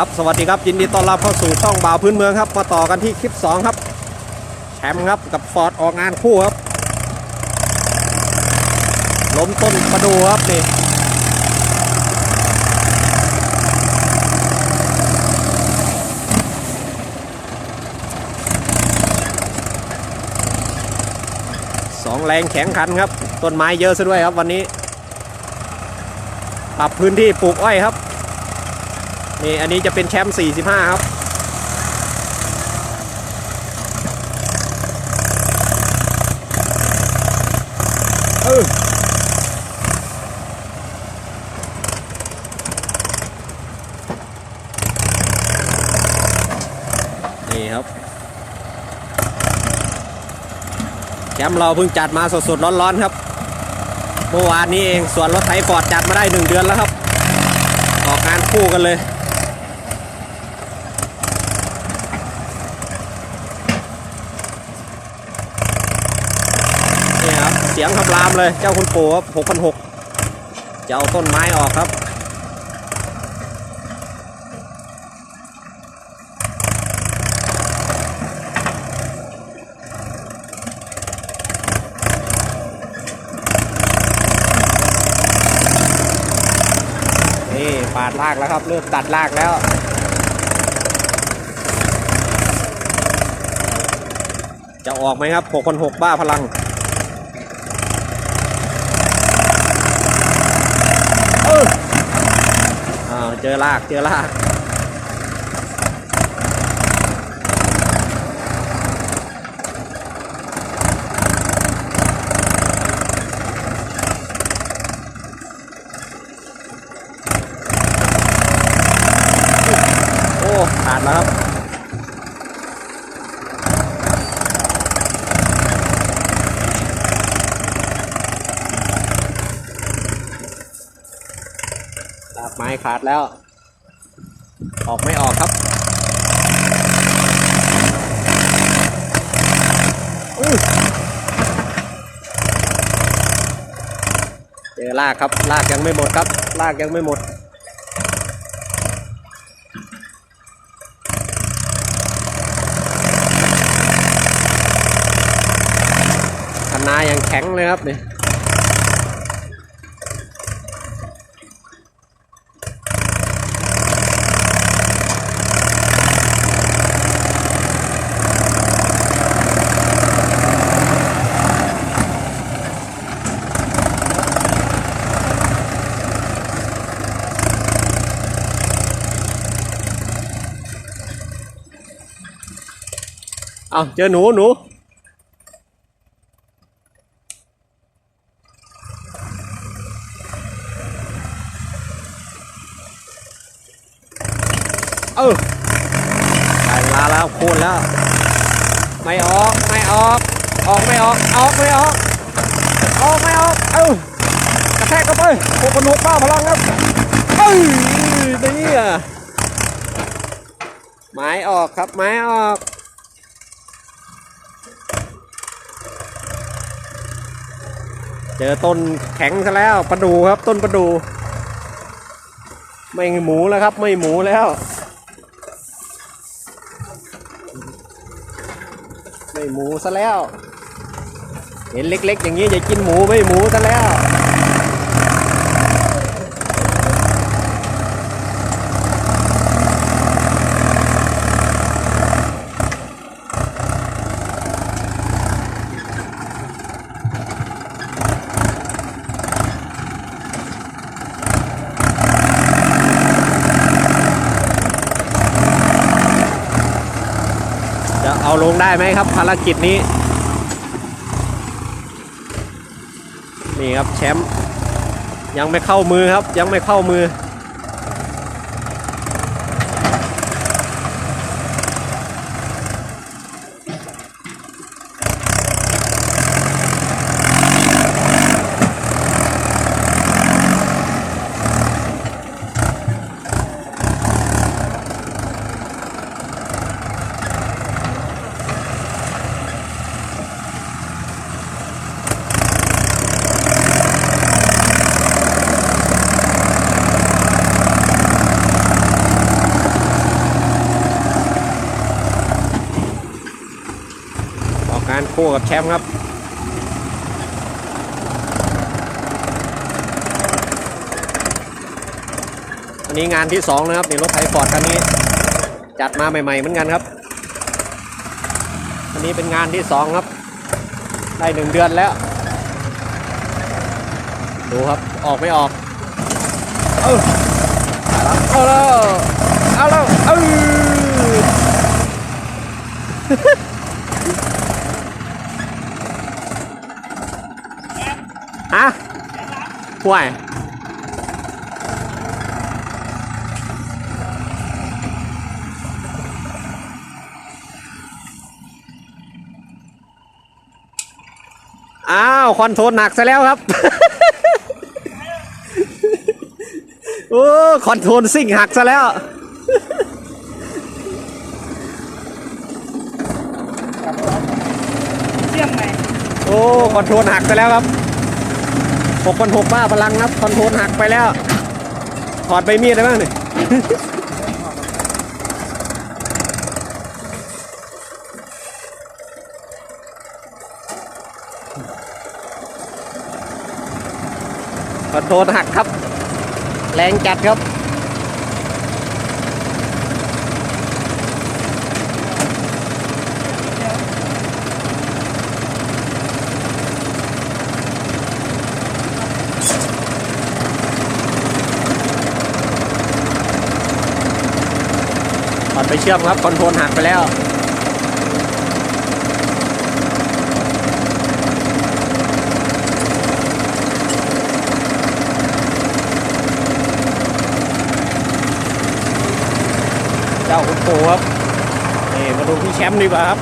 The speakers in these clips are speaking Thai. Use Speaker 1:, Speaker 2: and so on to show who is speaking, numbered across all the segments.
Speaker 1: ครับสวัสดีครับยินดีต้อนรับเข้าสู่ช่องบ่าวพื้นเมืองครับ มาต่อกันที่คลิป 2 ครับแชมป์ครับกับฟอร์ดออกงานคู่ครับล้มต้นประดูครับนี่สองแรงแข็งขันครับต้นไม้เยอะซะด้วยครับวันนี้ ปรับพื้นที่ปลูกอ้อยครับ นี่อันนี้จะเป็นแชมป์ 45 ครับ เออนี่ครับ แชมป์เราเพิ่งจัดมาสดๆ ร้อนๆ ครับ เมื่อวานนี้เอง ส่วนรถไถฟอร์ดจัดมาได้1เดือนแล้วครับ ออกงานคู่กันเลย นี่ครับ เสียงคำรามเลยเจ้าคุณปู่ครับ6,600จะเอาต้นไม้ออกครับ นี่ปาดลากแล้วครับ เริ่มตัดลากแล้วจะออกไหมครับ 6,600 บ้าพลัง เอออ้าวเจอลากเจอลากโอ้ขาดแล้วครับ ลากไม้ขาดแล้ว ออกไม่ออกครับอือเจอลากครับ ลากยังไม่หมดครับ ลากยังไม่หมด คันนายังแข็งเลยครับนี่ เอาเจอหนูหนูเออได้เวลาแล้วโคนแล้ว ไม่ออกไม่ออก ออกไม่ออกออกไม่ออกออกไม่ออกเออกระแทกเข้าไปโคกนุกบ้าพลังครับเอ้ยนี่อะไม้ออกครับไม้ออก เจอต้นแข็งซะแล้วประดูครับต้นประดู ไม่หมูแล้วครับ ไม่หมูแล้ว ไม่หมูซะแล้ว เห็นเล็ก ๆ อย่างนี้อย่ากินหมูไม่หมูซะแล้ว เอาลงได้ไหมครับ ภารกิจนี้ นี่ครับแชมป์ยังไม่เข้ามือครับ ยังไม่เข้ามือ คู่กับแชมป์ครับอันนี้งานที่สองนะครับนี่รถไถฟอร์ดคันนี้ จัดมาใหม่ๆเหมือนกันครับ อันนี้เป็นงานที่สองครับ ได้หนึ่งเดือนแล้ว ดูครับออกไม่ออก เอาเอาแล้วเอาแล้วเออ ฮะ ห่วยอ้าว คอนโทรลหนักซะแล้วครับ โอ้ คอนโทรลซิ่งหักซะแล้ว
Speaker 2: เชื่อมไหม
Speaker 1: โอ้ คอนโทรลหักไปแล้วครับ หกคนหกบ้าพลังครับคอนโทรลหักไปแล้ว ถอดใบมีดได้บ้างนี่คอนโทรลหักครับ แรงจัดครับ ถอดไปเชื่อมครับคอนโทรลหักไปแล้วเจ้าคุณปู่ครับนี่มาดูพี่แชมป์ดีกว่าครับ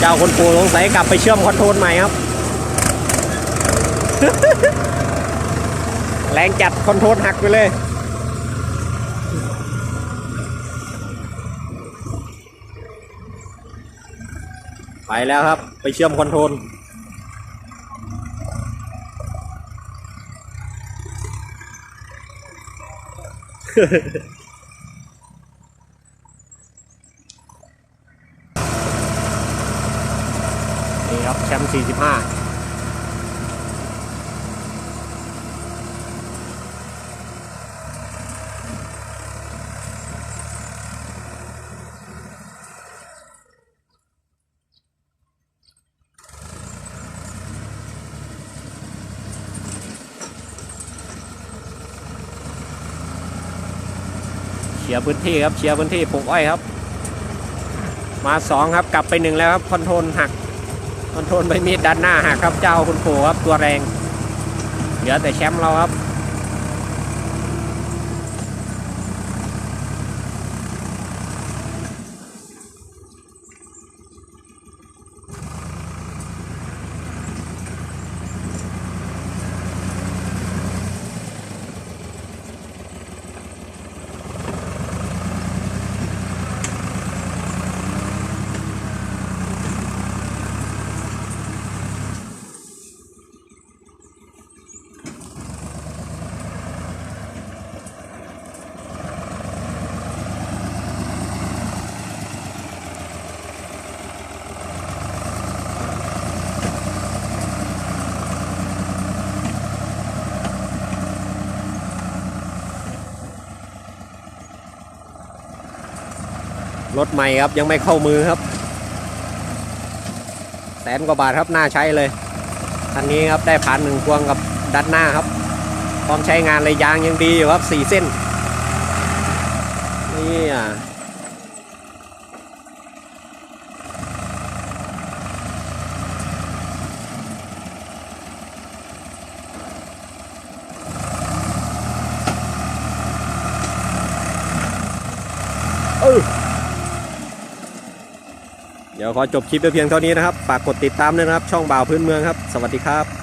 Speaker 1: เจ้าคุณปู่สงสัยกลับไปเชื่อมคอนโทรลใหม่ครับ แรงจัดคอนโทรลหักไปเลย ไปแล้วครับ ไปเชื่อมคอนโทรล ครับแชมป์45เชียร์พื้นที่ครับเชียร์พื้นที่ปลูกอ้อยครับ มาสองครับกลับไปหนึ่งแล้วครับคอนโทรลหัก นโทรลใบมีดด้านหน้าหักครับเจ้าคุณโผครับตัวแรง เหลือแต่แชมป์เราครับ รถใหม่ครับยังไม่เข้ามือครับ แสนกว่าบาทครับน่าใช้เลยคันนี้ครับได้ผ่านหนึ่งพวงกับดัดหน้าครับพร้อมใช้งานเลยยางยังดีอยู่ครับสี่เส้นนี่อะ ดี๋ยวขอจบคลิปไปเพียงเท่านี้นะครับฝากกดติดตามด้วยนะครับ ช่องบ่าวพื้นเมืองครับ สวัสดีครับ